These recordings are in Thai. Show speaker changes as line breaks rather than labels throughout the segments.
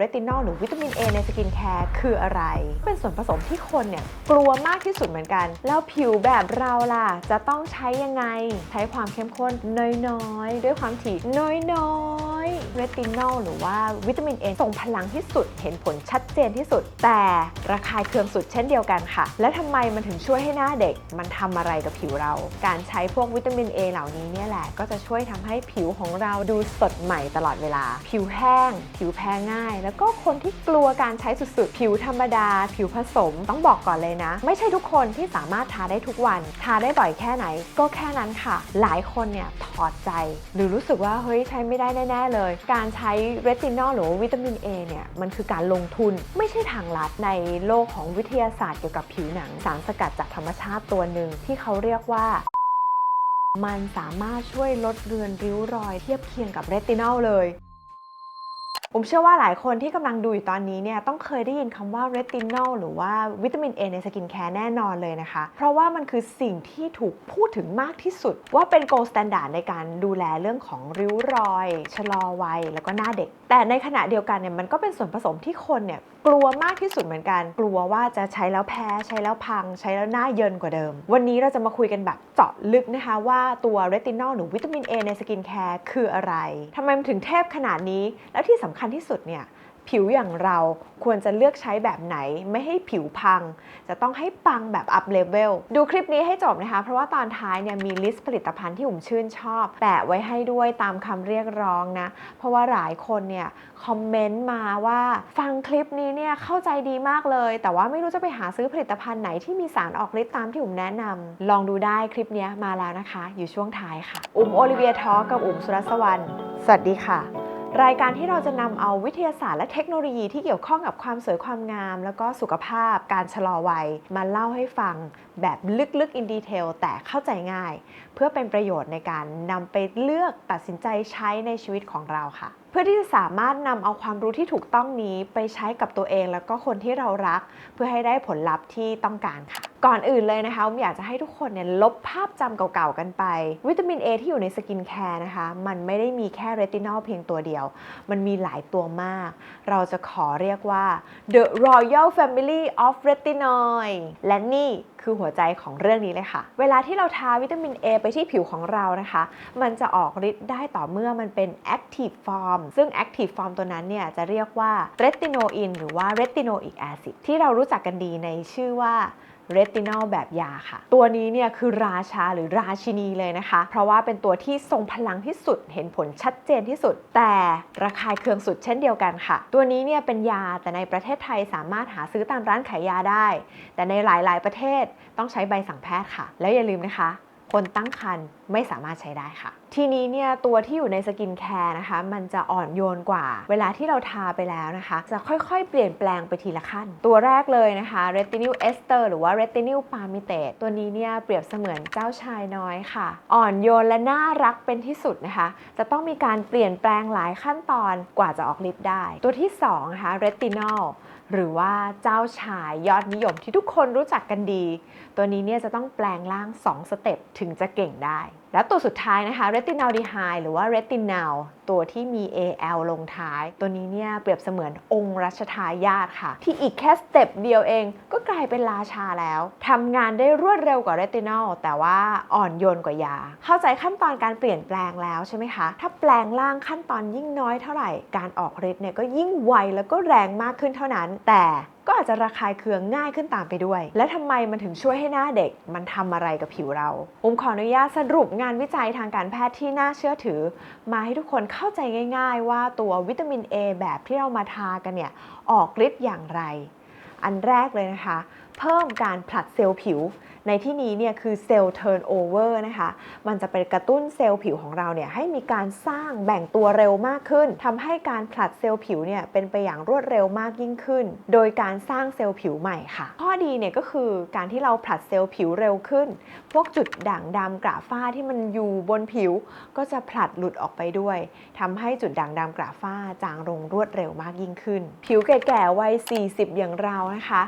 เรตินอลหรือวิตามิน A ในสกินแคร์คืออะไร เป็นส่วนผสมที่คนเนี่ยกลัวมากที่สุดเหมือนกัน แล้วผิวแบบเราล่ะ จะต้องใช้ยังไง ใช้ความเข้มข้นน้อยๆ ด้วยความถี่น้อยๆ เรตินอลหรือว่าวิตามิน A ส่งพลังที่สุด เห็นผลชัดเจนที่สุด แต่ระคายเคืองสุดเช่นเดียวกันค่ะ และทำไมมันถึงช่วยให้หน้าเด็ก มันทำอะไรกับผิวเรา การใช้พวกวิตามิน A เหล่านี้เนี่ยแหละก็จะช่วยทำให้ผิวของเราดูสดใหม่ตลอดเวลา ผิวแห้ง ผิวแพ้ง่าย แล้วก็คนที่กลัวการใช้สุดๆ ผิวธรรมดา ผิวผสมต้องบอกก่อนเลยนะ ไม่ใช่ทุกคนที่สามารถทาได้ทุกวัน ทาได้บ่อยแค่ไหน ก็แค่นั้นค่ะ หลายคนเนี่ยถอดใจ หรือรู้สึกว่าเฮ้ยใช้ไม่ได้แน่ๆเลยการใช้เรตินอลหรือวิตามิน A เนี่ยมันคือการลงทุนไม่ใช่ทางลัดในโลกของวิทยาศาสตร์เกี่ยวกับผิวหนังสารสกัดจากธรรมชาติตัวหนึ่งที่เขาเรียกว่ามันสามารถช่วยลดเรือนริ้วรอยเทียบเคียงกับเรตินอลเลย ผมเชื่อว่าหลายคนที่กำลังดูอยู่ตอนนี้เนี่ยต้องเคยได้ยินคำว่าเรตินอลหรือว่าวิตามิน A ในสกินแคร์แน่นอนเลยนะคะ เพราะว่ามันคือสิ่งที่ถูกพูดถึงมากที่สุด ว่าเป็นโกลสแตนดาร์ดในการดูแลเรื่องของริ้วรอย ชะลอวัย แล้วก็หน้าเด็ก แต่ในขณะเดียวกันเนี่ยมันก็เป็นส่วนผสมที่คนเนี่ยกลัวมากที่สุดเหมือนกัน กลัวว่าจะใช้แล้วแพ้ใช้แล้วพัง ใช้แล้วหน้าเยินกว่าเดิม วันนี้เราจะมาคุยกันแบบเจาะลึกนะคะว่าตัวเรตินอลหรือวิตามิน A ในสกินแคร์คืออะไรทำไมมันถึงเทพขนาดนี้ แล้วที่สำคัญที่สุดเนี่ย ผิวอย่างเราควรจะเลือกใช้แบบไหนไม่ให้ผิวพัง จะต้องให้ปังแบบอัพเลเวลดูคลิปนี้ให้จบนะคะ เพราะว่าตอนท้ายเนี่ยมีลิสต์ผลิตภัณฑ์ที่ผมชื่นชอบ แปะไว้ให้ด้วยตามคำเรียกร้องนะ เพราะว่าหลายคนเนี่ยคอมเมนต์มาว่าฟังคลิปนี้เนี่ยเข้าใจดีมากเลย แต่ว่าไม่รู้จะไปหาซื้อผลิตภัณฑ์ไหนที่มีสารออกฤทธิ์ตามที่ผมแนะนำลองดูได้คลิปนี้มาแล้วนะคะ อยู่ช่วงท้ายค่ะ อุ๋มโอลิเวียทอกับอุ๋มสุรสวรรณสวัสดีค่ะ รายการที่เราจะนำเอาวิทยาศาสตร์และเทคโนโลยีที่เกี่ยวข้องกับความสวยความงาม แล้วก็สุขภาพการชะลอวัย มาเล่าให้ฟังแบบลึกๆ in detail แต่เข้าใจง่าย เพื่อเป็นประโยชน์ในการนำไปเลือกตัดสินใจใช้ในชีวิตของเราค่ะ เพื่อที่จะสามารถนำเอาความรู้ที่ถูกต้องนี้ไปใช้กับตัวเองแล้วก็คนที่เรารัก เพื่อให้ได้ผลลัพธ์ที่ต้องการค่ะ ก่อนอื่นเลยนะคะผมอยากจะให้ทุกคนเนี่ยลบภาพจำเก่าๆกันไป วิตามิน A ที่อยู่ในสกินแคร์นะคะ มันไม่ได้มีแค่เรตินอลเพียงตัวเดียว มันมีหลายตัวมาก เราจะขอเรียกว่า The Royal Family of Retinoid และนี่คือหัวใจของเรื่องนี้เลยค่ะ เวลาที่เราทาวิตามิน A ไปที่ผิวของเรานะคะ มันจะออกฤทธิ์ได้ต่อเมื่อมันเป็น active form ซึ่ง active form ตัวนั้นเนี่ยจะเรียกว่า retinoin หรือว่า retinoic acid ที่เรารู้จักกันดีในชื่อว่า เรตินอลแบบยาค่ะ ตัวนี้เนี่ยคือราชาหรือราชินีเลยนะคะ เพราะว่าเป็นตัวที่ทรงพลังที่สุดเห็นผลชัดเจนที่สุด แต่ระคายเคืองสุดเช่นเดียวกันค่ะ ตัวนี้เนี่ยเป็นยาแต่ในประเทศไทยสามารถหาซื้อตามร้านขายยาได้ แต่ในหลาย ๆ ประเทศต้องใช้ใบสั่งแพทย์ค่ะ แล้วอย่าลืมนะคะ คนตั้งครรภ์ ไม่สามารถใช้ได้ค่ะ ทีนี้เนี่ยตัวที่อยู่ในสกินแคร์นะคะ มันจะอ่อนโยนกว่า เวลาที่เราทาไปแล้วนะคะ จะค่อยๆ เปลี่ยนแปลงไปทีละขั้น ตัวแรกเลยนะคะ retinol ester หรือว่า retinol palmitate ตัวนี้เนี่ยเปรียบเสมือนเจ้าชายน้อยค่ะ อ่อนโยนและน่ารักเป็นที่สุดนะคะ จะต้องมีการเปลี่ยนแปลงหลายขั้นตอนกว่าจะออกฤทธิ์ได้ ตัวที่สองนะคะ retinol หรือว่าเจ้าชายยอดนิยมที่ทุกคนรู้จักกันดี ตัวนี้เนี่ยจะต้องแปลงร่าง 2 สเต็ปถึงจะเก่งได้ และตัวสุดท้ายนะคะ retinaldehyde หรือว่า retinal ตัวที่มี al ลงท้าย ตัวนี้เนี่ยเปรียบเสมือนองค์รัชทายาทค่ะ ที่อีกแค่สเต็ปเดียวเองก็กลายเป็นราชาแล้วทำงานได้รวดเร็วกว่า retinal แต่ว่าอ่อนโยนกว่ายา เข้าใจขั้นตอนการเปลี่ยนแปลงแล้วใช่ไหมคะ ถ้าแปลงร่างขั้นตอนยิ่งน้อยเท่าไหร่ การออกฤทธิ์เนี่ยก็ยิ่งไวแล้วก็แรงมากขึ้นเท่านั้น แต่ ก็อาจจะระคายเคืองง่ายขึ้นตามไปด้วย และทำไมมันถึงช่วยให้หน้าเด็ก มันทำอะไรกับผิวเราผมขออนุญาตสรุปงานวิจัยทางการแพทย์ที่น่าเชื่อถือ มาให้ทุกคนเข้าใจง่าย ๆ ว่าตัววิตามิน A แบบที่เรามาทากันเนี่ยออกฤทธิ์อย่างไร อันแรกเลยนะคะ เพิ่มการผลัดเซลล์ผิวในที่นี้เนี่ยคือเซลล์เทิร์นโอเวอร์นะคะ มันจะไปกระตุ้นเซลล์ผิวของเราเนี่ยให้มีการสร้างแบ่งตัวเร็วมากขึ้นทำให้การผลัดเซลล์ผิวเนี่ยเป็นไปอย่างรวดเร็วมากยิ่งขึ้น โดยการสร้างเซลล์ผิวใหม่ค่ะ ข้อดีเนี่ยก็คือการที่เราผลัดเซลล์ผิวเร็วขึ้น พวกจุดด่างดำกระฝ้าที่มันอยู่บนผิว ก็จะผลัดหลุดออกไปด้วยทำให้จุดด่างดำกระฝ้าจางลงรวดเร็วมากยิ่งขึ้น ผิวแก่ๆวัย40 อย่างเรานะคะ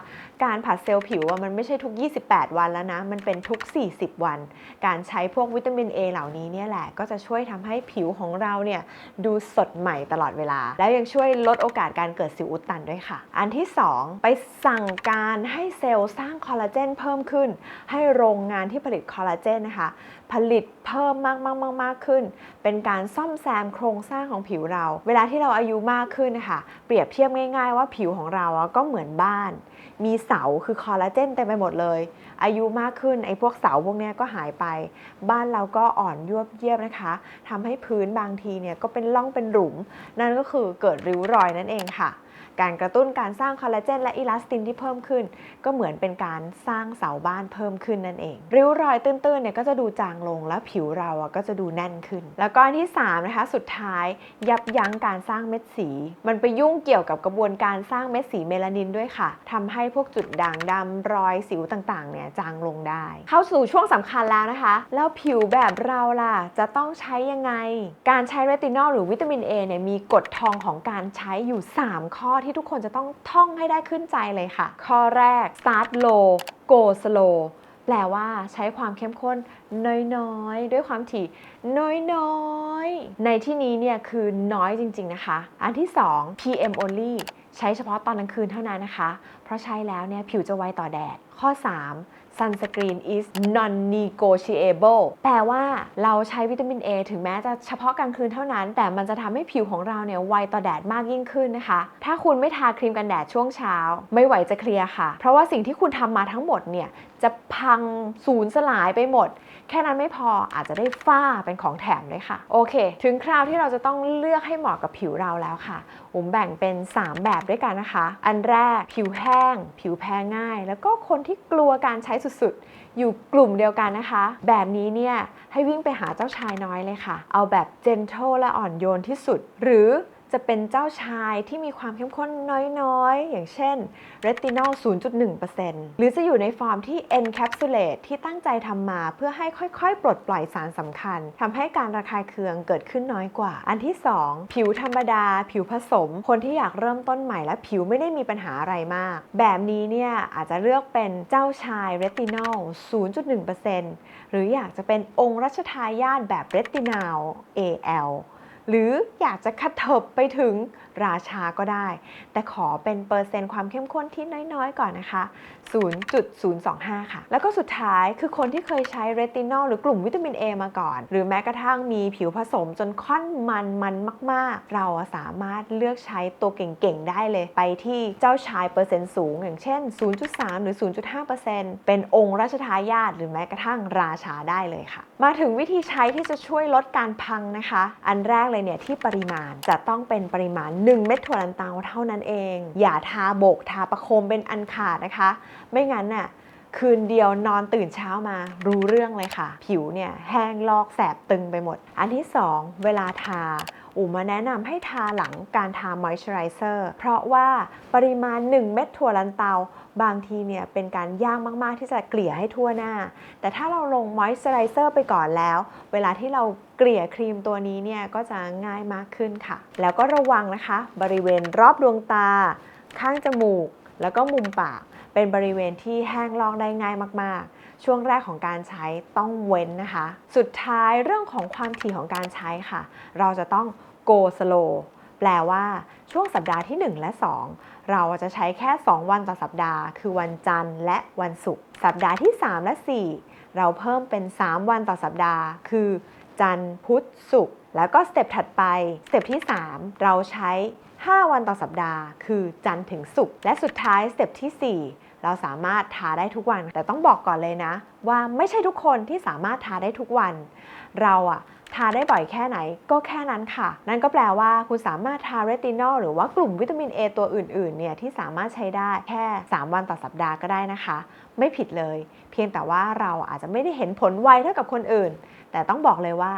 การผลัดเซลล์ผิวมันไม่ใช่ทุก 28 วันแล้วนะมันเป็นทุก 40 วัน การใช้พวกวิตามิน A เหล่านี้เนี่ยแหละก็จะช่วยทำให้ผิวของเราเนี่ยดูสดใหม่ตลอดเวลา แล้วยังช่วยลดโอกาสการเกิดสิวอุดตันด้วยค่ะ อันที่ 2 ไปสั่งการให้เซลล์สร้างคอลลาเจนเพิ่มขึ้น ให้โรงงานที่ผลิตคอลลาเจนนะคะ ผลิตเพิ่มมากมากมากมากขึ้น เป็นการซ่อมแซมโครงสร้างของผิวเรา เวลาที่เราอายุมากขึ้นนะคะเปรียบเทียบง่าย ๆ ว่าผิวของเราอะก็เหมือนบ้าน มีเสาคือคอลลาเจนเต็มไปหมดเลย อายุมากขึ้นไอ้พวกเสาพวกนี้ก็หายไป บ้านเราก็อ่อนยวบเยียบนะคะทำให้พื้นบางทีเนี่ยก็เป็นร่องเป็นหลุม นั่นก็คือเกิดริ้วรอยนั่นเองค่ะ การกระตุ้นการสร้างคอลลาเจนและอิลาสตินที่เพิ่มขึ้น ก็เหมือนเป็นการสร้างเสาบ้านเพิ่มขึ้นนั่นเอง ริ้วรอยตื้นๆเนี่ยก็จะดูจางลงแล้วผิวเราอะก็จะดูแน่นขึ้น แล้วก็อันที่3นะคะสุดท้ายยับยั้งการสร้างเม็ดสี มันไปยุ่งเกี่ยวกับกระบวนการสร้างเม็ดสีเมลานินด้วยค่ะทำให้พวกจุดด่างดำรอยสิวต่างๆเนี่ยจางลงได้ เข้าสู่ช่วงสำคัญแล้วนะคะ แล้วผิวแบบเราล่ะจะต้องใช้ยังไง การใช้เรตินอลหรือวิตามิน A เนี่ยมีกฎทองของการใช้อยู่ 3 ข้อที่ทุกคนจะต้องท่องให้ได้ขึ้นใจเลยค่ะ ข้อแรก start low go slow แปลว่าใช้ความเข้มข้นน้อยๆ ด้วยความถี่น้อยๆ ในที่นี้เนี่ยคือน้อยจริงๆนะคะ อันที่ 2 PM only ใช้เฉพาะตอนกลางคืนเท่านั้นนะคะ เพราะใช้แล้วเนี่ยผิวจะไวต่อแดด ข้อ 3 sunscreen is non-negotiable แปลว่าเราใช้วิตามิน A ถึงแม้จะเฉพาะกลางคืนเท่านั้น แต่มันจะทำให้ผิวของเราเนี่ยไวต่อแดดมากยิ่งขึ้นนะคะ ถ้าคุณไม่ทาครีมกันแดดช่วงเช้า ไม่ไหวจะเคลียร์ค่ะ เพราะว่าสิ่งที่คุณทำมาทั้งหมดเนี่ย จะพังสูญสลายไปหมด แค่นั้นไม่พออาจจะได้ฝ้าเป็นของแถมด้วยค่ะ โอเค ถึงคราวที่เราจะต้องเลือกให้เหมาะกับผิวเราแล้วค่ะผมแบ่งเป็น 3 แบบด้วยกันนะคะ อันแรกผิวแห้ง ผิวแพ้ง่าย แล้วก็คนที่กลัวการใช้สุดๆ อยู่กลุ่มเดียวกันนะคะ แบบนี้เนี่ยให้วิ่งไปหาเจ้าชายน้อยเลยค่ะ เอาแบบ gentle และอ่อนโยนที่สุด หรือ จะเป็นเจ้าชายที่มีความเข้มข้นน้อยๆ อย่างเช่น retinol 0.1%หรือจะอยู่ในฟอร์มที่ encapsulate ที่ตั้งใจทำมาเพื่อให้ค่อยๆ ปลดปล่อยสารสำคัญทำให้การระคายเคืองเกิดขึ้นน้อยกว่า อันที่ 2 ผิวธรรมดา ผิวผสม คนที่อยากเริ่มต้นใหม่และผิวไม่ได้มีปัญหาอะไรมาก แบบนี้เนี่ยอาจจะเลือกเป็นเจ้าชาย retinol 0.1%หรืออยากจะเป็นองค์รัชทายาทแบบ retinol AL หรืออยากจะคัดเถิบไปถึงราชาก็ได้ แต่ขอเป็นเปอร์เซ็นต์ความเข้มข้นที่น้อยๆ ก่อนนะคะ 0.025 ค่ะ แล้วก็สุดท้ายคือคนที่เคยใช้เรตินอลหรือกลุ่มวิตามิน A มาก่อน หรือแม้กระทั่งมีผิวผสมจนค่อนมันมันมาก ๆ เราสามารถเลือกใช้ตัวเก่งๆ ได้เลย ไปที่เจ้าชายเปอร์เซ็นต์สูง อย่างเช่น 0.3 หรือ 0.5%เป็นองค์ราชทายาทหรือแม้กระทั่งราชาได้เลยค่ะ มาถึงวิธีใช้ที่จะช่วยลดการพังนะคะ อันแรกเลยเนี่ยที่ปริมาณจะต้องเป็นปริมาณ 1 เม็ดถั่วลันเตาเท่านั้นเอง อย่าทาโบกทาประโคมเป็นอันขาดนะคะ ไม่งั้นน่ะคืนเดียวนอนตื่นเช้ามารู้เรื่องเลยค่ะ ผิวเนี่ยแห้งลอกแสบตึงไปหมด อันที่ 2 เวลาทา อูมาแนะนำให้ทาหลังการทามอยส์เจอไรเซอร์เพราะว่าปริมาณ 1 เม็ดถั่วลันเตา บางทีเนี่ยเป็นการยากมากๆที่จะเกลี่ยให้ทั่วหน้า แต่ถ้าเราลงมอยส์เจอไรเซอร์ไปก่อนแล้ว เวลาที่เราเกลี่ยครีมตัวนี้เนี่ยก็จะง่ายมากขึ้นค่ะ แล้วก็ระวังนะคะ บริเวณรอบดวงตา ข้างจมูก แล้วก็มุมปากเป็นบริเวณที่แห้งลอกได้ง่ายมากๆ ช่วงแรกของการใช้ต้องเว้นนะคะ สุดท้ายเรื่องของความถี่ของการใช้ค่ะ เราจะต้อง go slow แปลว่าช่วงสัปดาห์ที่ 1 และ 2 เราจะใช้แค่ 2 วันต่อสัปดาห์ คือวันจันทร์และวันศุกร์สัปดาห์ที่ 3 และ 4 เราเพิ่มเป็น 3 วันต่อสัปดาห์ คือ จันทร์พุธศุกร์แล้วก็สเต็ปถัดไปสเต็ปที่ 3 เราใช้ 5 วันต่อสัปดาห์ คือจันทร์ถึงศุกร์และสุดท้ายสเต็ปที่ 4 เราสามารถทาได้ทุกวัน แต่ต้องบอกก่อนเลยนะ ว่าไม่ใช่ทุกคนที่สามารถทาได้ทุกวัน เราอะทาได้บ่อยแค่ไหนก็แค่นั้นค่ะ นั่นก็แปลว่าคุณสามารถทาเรตินอลหรือว่ากลุ่มวิตามิน A ตัวอื่นๆ เนี่ยที่สามารถใช้ได้แค่ 3 วันต่อสัปดาห์ก็ได้นะคะ ไม่ผิดเลย เพียงแต่ว่าเราอาจจะไม่ได้เห็นผลไวเท่ากับคนอื่น แต่ต้องบอกเลยว่า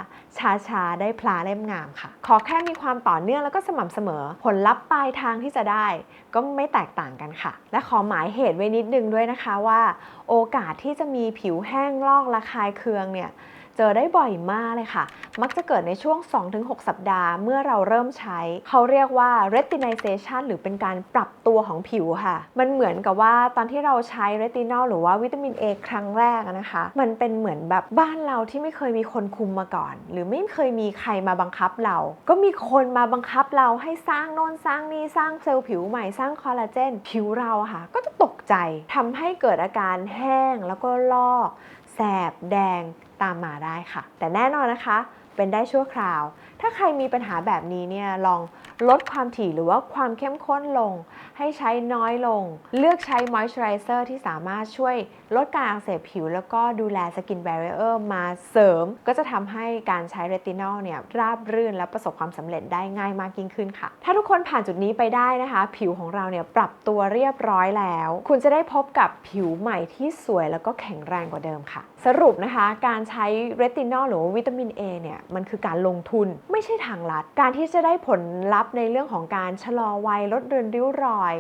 ช้าๆ ได้พลาเล่มงามค่ะ ขอแค่มีความต่อเนื่องแล้วก็สม่ำเสมอ ผลลัพธ์ปลายทางที่จะได้ ก็ไม่แตกต่างกันค่ะ และขอหมายเหตุไว้นิดนึงด้วยนะคะว่า โอกาสที่จะมีผิวแห้งลอกระคายเคืองเนี่ย เจอได้บ่อยมากเลยค่ะ มักจะเกิดในช่วง 2-6 สัปดาห์เมื่อเราเริ่มใช้ เขาเรียกว่า retinization หรือเป็นการปรับตัวของผิวค่ะ มันเหมือนกับว่าตอนที่เราใช้ retinol หรือว่าวิตามิน A ครั้งแรกนะคะ มันเป็นเหมือนแบบบ้านเราที่ไม่เคยมีคนคุมมาก่อน หรือไม่เคยมีใครมาบังคับเรา ก็มีคนมาบังคับเราให้สร้างโน่นสร้างนี่สร้างเซลล์ผิวใหม่สร้างคอลลาเจนผิวเราค่ะ ก็จะตกใจทำให้เกิดอาการแห้งแล้วก็ลอก แสบแดงตามมาได้ค่ะ แต่แน่นอนนะคะ เป็นได้ชั่วคราวถ้าใครมีปัญหาแบบนี้เนี่ยลองลดความถี่หรือว่าความเข้มข้นลง ให้ใช้น้อยลง เลือกใช้มอยส์เจอไรเซอร์ที่สามารถช่วยลดการอักเสบผิว แล้วก็ดูแลสกินแบรเออร์มาเสริม ก็จะทำให้การใช้เรตินอลเนี่ยราบรื่นและประสบความสำเร็จได้ง่ายมากยิ่งขึ้นค่ะ ถ้าทุกคนผ่านจุดนี้ไปได้นะคะ ผิวของเราเนี่ยปรับตัวเรียบร้อยแล้ว คุณจะได้พบกับผิวใหม่ที่สวยแล้วก็แข็งแรงกว่าเดิมค่ะ สรุปนะคะ การใช้เรตินอลหรือว่าวิตามิน A เนี่ยมันคือการลงทุนไม่ใช่ทางลัด การที่จะได้ผลลัพธ์ในเรื่องของการชะลอวัยลดเรือนริ้วรอย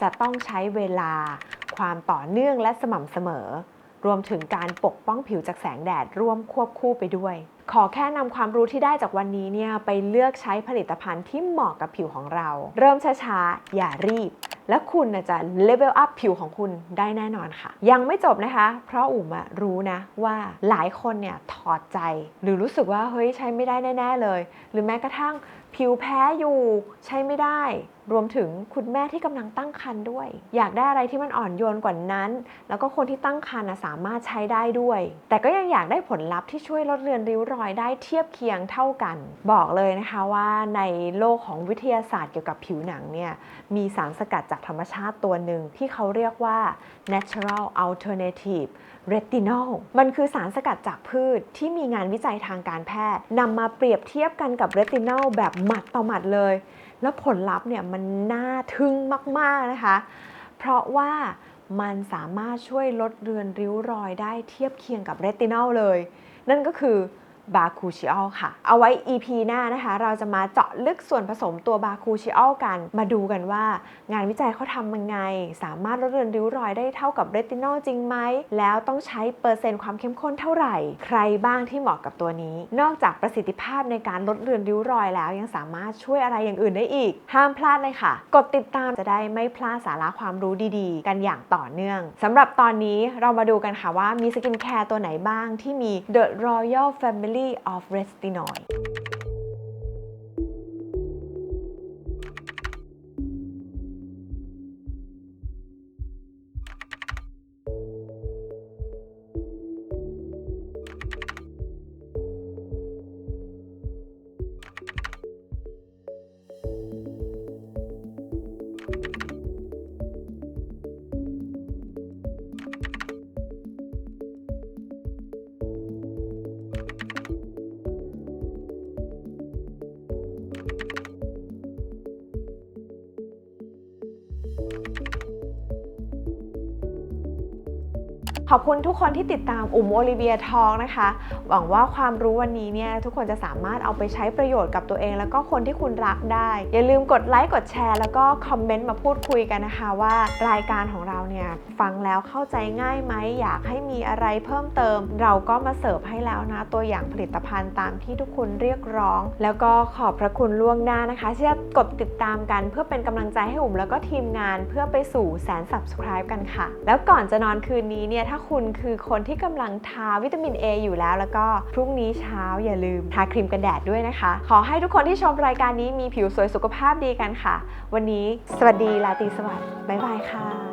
จะต้องใช้เวลา ความต่อเนื่องและสม่ำเสมอ รวมถึงการปกป้องผิวจากแสงแดดร่วมควบคู่ไปด้วย ขอแค่นำความรู้ที่ได้จากวันนี้เนี่ยไปเลือกใช้ผลิตภัณฑ์ที่เหมาะกับผิวของเรา เริ่มช้าๆ อย่ารีบ และคุณจะเลเวลอัพผิวของคุณได้แน่นอนค่ะ ยังไม่จบนะคะ เพราะอุ๋มรู้นะว่าหลายคนเนี่ยถอดใจ หรือรู้สึกว่าเฮ้ยใช้ไม่ได้แน่ ๆ เลย หรือแม้กระทั่งผิวแพ้อยู่ใช้ไม่ได้ รวมถึงคุณแม่ที่กำลังตั้งครรภ์ด้วย อยากได้อะไรที่มันอ่อนโยนกว่านั้น แล้วก็คนที่ตั้งครรภ์สามารถใช้ได้ด้วย แต่ก็ยังอยากได้ผลลัพธ์ที่ช่วยลดเลือนริ้วรอยได้เทียบเคียงเท่ากัน บอกเลยนะคะว่าในโลกของวิทยาศาสตร์เกี่ยวกับผิวหนังเนี่ยมีสารสกัดจากธรรมชาติตัวหนึ่งที่เขาเรียกว่า natural alternative เรตินอลมันคือสารสกัดจากพืชที่มีงานวิจัยทางการแพทย์นำมาเปรียบเทียบกันกับเรตินอลแบบหมัดต่อหมัดเลย แล้วผลลัพธ์เนี่ยมันน่าทึ่งมาก ๆ นะคะ เพราะว่ามันสามารถช่วยลดเรือนริ้วรอยได้เทียบเคียงกับเรตินอลเลย นั่นก็คือ บาคูชิออลค่ะ เอาไว้ EP หน้านะคะ เราจะมาเจาะลึกส่วนผสมตัวบาคูชิออลกัน มาดูกันว่างานวิจัยเขาทำยังไง สามารถลดเรือนริ้วรอยได้เท่ากับเรตินอลจริงไหม แล้วต้องใช้เปอร์เซ็นต์ความเข้มข้นเท่าไหร่ ใครบ้างที่เหมาะกับตัวนี้ นอกจากประสิทธิภาพในการลดเรือนริ้วรอยแล้วยังสามารถช่วยอะไรอย่างอื่นได้อีก ห้ามพลาดเลยค่ะ กดติดตามจะได้ไม่พลาดสาระความรู้ดีๆ กันอย่างต่อเนื่องสำหรับตอนนี้เรามาดูกันค่ะว่ามีสกินแคร์ตัวไหนบ้างที่มี The Royal Family of Retinol ขอบคุณทุกคนที่ติดตามอุ๋มโอลิเวียทองนะคะ หวังว่าความรู้วันนี้เนี่ยทุกคนจะสามารถเอาไปใช้ประโยชน์กับตัวเอง แล้วก็คนที่คุณรักได้ อย่าลืมกดไลค์กดแชร์ แล้วก็คอมเมนต์มาพูดคุยกันนะคะว่ารายการของเรา เนี่ยฟังแล้วเข้าใจง่ายไหมอยากให้มีอะไรเพิ่มเติม เราก็มาเสิร์ฟให้แล้วนะ ตัวอย่างผลิตภัณฑ์ตามที่ทุกคนเรียกร้อง แล้วก็ขอบพระคุณล่วงหน้านะคะที่จะกดติดตามกันเพื่อเป็นกำลังใจให้อุ๋มแล้วก็ทีมงานเพื่อไปสู่แสน subscribe กันค่ะ แล้วก่อนจะนอนคืนนี้เนี่ยถ้าคุณคือคนที่กำลังทาวิตามิน A อยู่แล้ว แล้วก็พรุ่งนี้เช้าอย่าลืมทาครีมกันแดดด้วยนะคะ ขอให้ทุกคนที่ชมรายการนี้มีผิวสวยสุขภาพดีกันค่ะ วันนี้สวัสดีราตีสวัสดิ์บ๊ายบายค่ะ